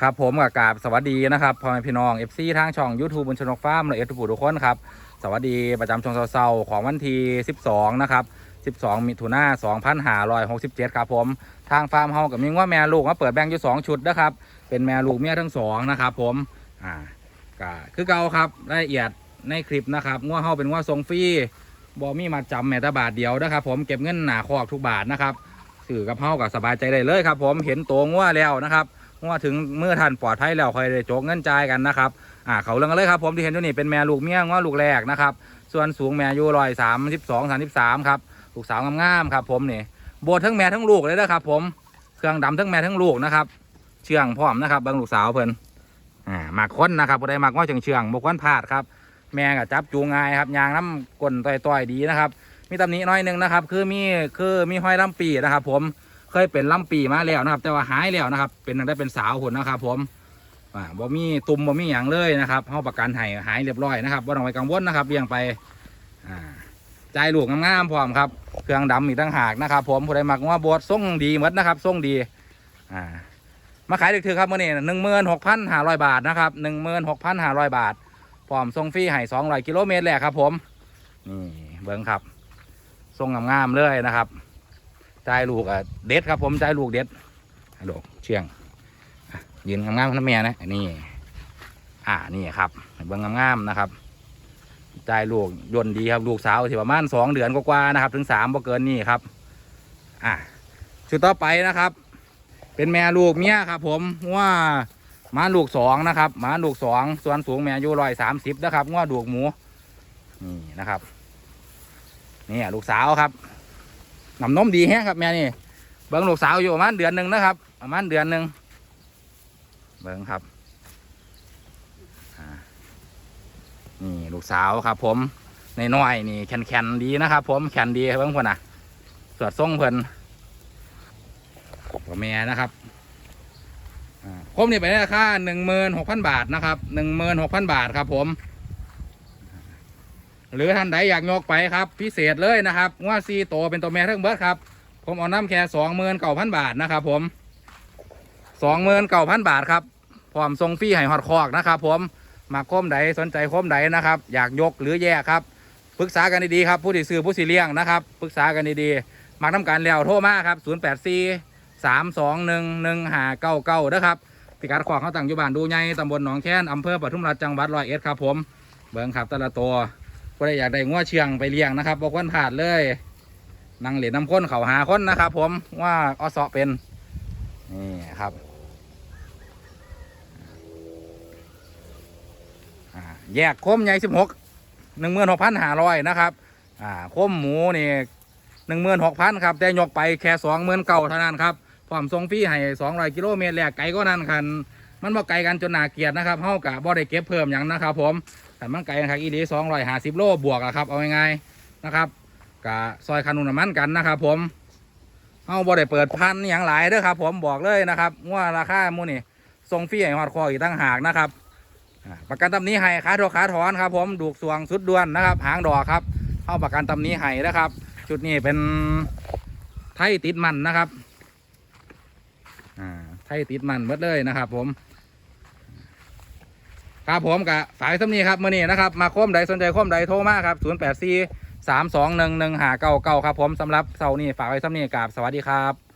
ครับผมกับกาบสวัสดีนะครับพ่อแม่พี่น้อง FC ทางช่อง YouTube บนชนกฟาร์มและเอทุกผู้ทุกคนครับ สวัสดีประจำช่วงเช้าๆของวันที่ 12 นะครับ 12 มิถุนายน2567 ครับผม ทางฟาร์มเฮากับมีว่าแม่ลูกมาเปิดแบ่งอยู่ 2 ชุดนะครับ เป็นแม่ลูกเมียทั้งสองนะครับผมอ่าก็คือเก่าครับรายละเอียดในคลิปนะครับงัวเฮาเป็นงัวทรงฟรีบ่มีมาจำแม้แต่บาทเดียวนะครับผมเก็บเงินหนาคอกทุกบาทนะครับสื่อกับเฮากับสบายใจได้เลยครับ ผมเห็นตัวงัวแล้วนะครับ ว่าถึงเมื่อท่านปลอดภัยแล้วค่อยได้โจกเงินจ่ายกันนะครับอ่าเขาเรื่องกันเลยครับผมที่เห็นอยู่นี่เป็นแม่ลูกเมียง้อลูกแรกนะครับส่วนสูงแม่อยู่ร้อยสามสิบสองสามสิบสามครับลูกสาวงามๆครับ ผมนี่โบดทั้งแม่ทั้งลูกเลยนะครับ ผมเครื่องดำทั้งแม่ทั้งลูกนะครับเชื่องพร้อมนะครับเบางลูกสาวเพิ่นอ่าหมากค้นนะครับผู้ใดหมากว่าเชื่องเชื่องบกวนพลาดครับแม่กับจับจูงง่ายครับยางน้ำก้นต่อยๆดีนะครับ มีตำหนิน้อยหนึงนะครับ คือมีคือมีห้อยลำปีนะครับ ผม เคยเป็นลำปีมาแล้วนะครับ แต่ว่าหายแล้วนะครับ เป็นได้เป็นสาวหุ่นนะครับ ผมอ่าบ่มีตุ่มบ่มีอย่างเลยนะครับเฮาประกันให้หายเรียบร้อยนะครับบ่ต้องไปกังวลนะครับเลี้ยงไปอ่าใจายลูกงามๆพร้อมครับ เครื่องดำอีกตั้งหากนะครับ ผมผู้ใดมักว่าบดส่งดีหมดนะครับส่งดีมาขายด็กถือครับเมื่อนี้หนึ่งหมื่นหกพันห้าร้อยบาทนะครับหนึ่งหมื่นหกพันห้าร้อยบาทพร้อมส่งฟรีให้สองร้อยกิโลเมตรแหละครับ ผมนี่เบิ้งครับส่งงามๆเลยนะครับ ใจายลูกอะเด็ดครับผมใจายลูกเด็ดฮัลโหลเชียงยืนงามๆนะแม่นะนี่ อ่านี่ครับเบิ้งงามๆนะครับใจายลูกยนดีครับลูกสาวที่ประมาณสองเดือนกว่าๆนะครับ ถึงสามบ่เกินนี่ครับ อะชุดต่อไปนะครับ เป็นแม่ลูกเมียครับ ผมว่าหมาลูกสองนะครับหมาลูกสองส่วนสูงแม่อายุร้อยสามสิบนะครับว่าดูกหมูนี่นะครับนี่ลูกสาวครับ น้ำนมดีแฮะครับแม่นี่เบิ้งลูกสาวอยู่ประมาณเดือนหนึ่งนะครับ ประมาณเดือนหนึ่งเบิ้งครับนี่ลูกสาวครับ ผมในน้อยนี่แข็งๆดีนะครับ ผมแข็งดีเบิ้งเพื่อนน่ะสวดทรงเพิ่นตัวแม่นะครับคมนี่ไปในราคาหนึ่งหมื่นหกพันบาทนะครับหนึ่งหมื่นหกพันบาทครับผม หรือท่านใดอยากยกไปครับ พิเศษเลยนะครับว่าซีโตวเป็นตัวแม่ทั้งเบิดครับ ผมเอาน้ำแค่สองหมื่นเก้าพันบาทนะครับผมสองหมื่นเก้าพันบาทครับพร้อมทรงฟรีให้ฮอดคอกนะครับผมมาคมใดสนใจคมใดนะครับ อยากยกหรือแยกครับปรึกษากันดีๆครับผู้ที่ซื้อผู้สิเลี้ยงนะครับปรึกษากันดีๆมาทำการแล้วโทรมาครับศูนย์แปดสี่สามสองหนึ่งหนึ่งห้าเก้าเก้านะครับพิกัดขอกเขาตั้งอยู่บ้านดูใหญ่ตำบลหนองแค้นอำเภอปทุมราชจังหวัดร้อยเอ็ดครับผม เบิ้งครับแต่ละตัว ก็ได้อยากได้งัวเชียงไปเลี้ยงนะครับบอกวันผ่านเลยนั่งเหรียญน้ำข้นเขาหาคนนะครับ ผมว่าอสอเป็นนี่ครับแยกคมใหญ่สิบหกหนึ่งหมื่นหกพันห้าร้อยนะครับอ่าโคมหมูนี่หนึ่งหมื่นหกพันครับแต่ยกไปแค่สองหมื่นเก่าเท่านั้นครับพร้อมส่งฟรีให้สองร้อยกิโลเมตรแหลกไกลก็นั่นคันมันบ่ไกลกันจนหนาเกียดนะครับเฮากะบ่ได้เก็บเพิ่มอย่างนะครับผมแต่มันไกลครับอีดีสองร้อยห้าสิบโลบวกอะครับ เอาง่ายๆนะครับกะซอยคันนุนมันกันนะครับ ผมเฮาบ่ได้เปิดพันอย่างหลายเด้อครับ ผมบอกเลยนะครับว่าราคามูนี่ส่งฟรีให้ฮอดคออีกตั้งหากนะครับประกันตำหนี้ให้ขาโทขาถอนครับ ผมดูกสวงสุดด่วนนะครับ หางดอกครับเฮาประกันตำหนี้ให้นะครับชุดนี้เป็นไทยติดมันนะครับ อ่า ไทยติดมันหมดเลยนะครับ ผม ครับผมกับสายสำนีครับมื่อนี้นะครับมาคมใดสนใจคมใดโทรมาครับ 0 8 4 3 2 1 1 5 9 9 ครับผมสำหรับเสาร์นี้ฝากไว้สำนีกับสวัสดีครับ